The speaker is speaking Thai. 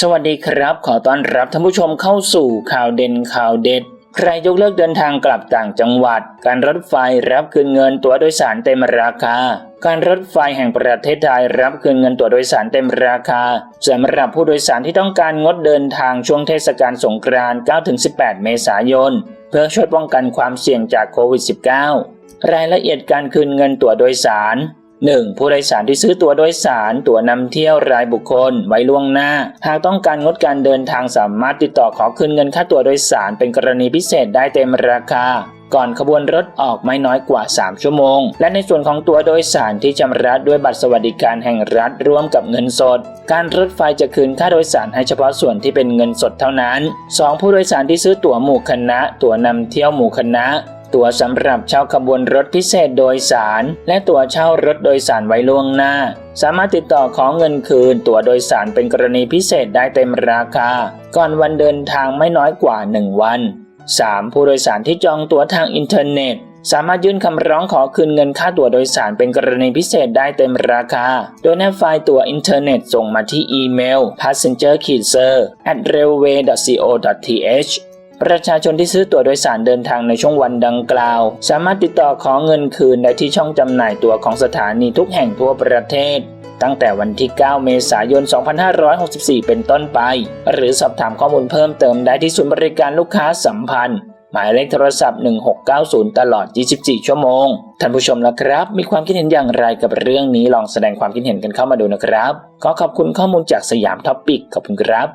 สวัสดีครับ ขอต้อนรับท่านผู้ชมเข้าสู่ข่าวเด่นข่าวเด็ด ใครยกเลิกเดินทางกลับต่างจังหวัด การรถไฟรับคืนเงินตั๋วโดยสารเต็มราคา การรถไฟแห่งประเทศไทยรับคืนเงินตั๋วโดยสารเต็มราคาสำหรับผู้โดยสารที่ต้องการงดเดินทางช่วงเทศกาลสงกรานต์ 9-18 เมษายน เพื่อช่วยป้องกันความเสี่ยงจากโควิด -19 รายละเอียดการคืนเงินตั๋วโดยสาร 1. ผู้โดยสารที่ซื้อตั๋วโดยสาร ตั๋วนำเที่ยวรายบุคคล ไว้ล่วงหน้า หากต้องการงดการเดินทางสามารถติดต่อขอคืนเงินค่าตั๋วโดยสารเป็นกรณีพิเศษได้เต็มราคา ก่อนขบวนรถออกไม่น้อยกว่า 3 ชั่วโมง และในส่วนของตั๋วโดยสารที่ชำระด้วยบัตรสวัสดิการแห่งรัฐร่วมกับเงินสด การรถไฟจะคืนค่าโดยสารให้เฉพาะส่วนที่เป็นเงินสดเท่านั้น 2. ผู้โดยสารที่ซื้อตั๋วหมู่คณะ ตั๋วนำเที่ยวหมู่คณะ ตั๋วสำหรับเช่าขบวนรถพิเศษโดยสาร และตั๋วเช่ารถโดยสารไว้ล่วงหน้า สามารถติดต่อขอเงินคืน ตั๋วโดยสารเป็นกรณีพิเศษได้เต็มราคา ก่อนวันเดินทางไม่น้อยกว่า 1 วัน 3. ผู้โดยสารที่จองตั๋วทางอินเทอร์เน็ต สามารถยื่นคำร้องขอคืนเงินค่าตั๋วโดยสารเป็นกรณีพิเศษได้เต็มราคา โดยแนำไฟล์ตั๋วอินเทอร์เน็ตส่งมาที่อีเมล passenger-railway.co.th ประชาชนที่ซื้อตั๋วโดยสารเดินทางในช่วงวันดังกล่าว สามารถติดต่อขอเงินคืนได้ที่ช่องจำหน่ายตั๋วของสถานีทุกแห่งทั่วประเทศ ตั้งแต่วันที่ 9 เมษายน 2564 เป็นต้นไป หรือสอบถามข้อมูลเพิ่มเติมได้ที่ศูนย์บริการลูกค้าสัมพันธ์ หมายเลขโทรศัพท์ 1690 ตลอด 24 ชั่วโมง ท่านผู้ชมละครับ มีความคิดเห็นอย่างไรกับเรื่องนี้ลองแสดงความคิดเห็นกันเข้ามาดูนะครับ ขอขอบคุณข้อมูลจากสยามท็อปปิกขอบคุณครับ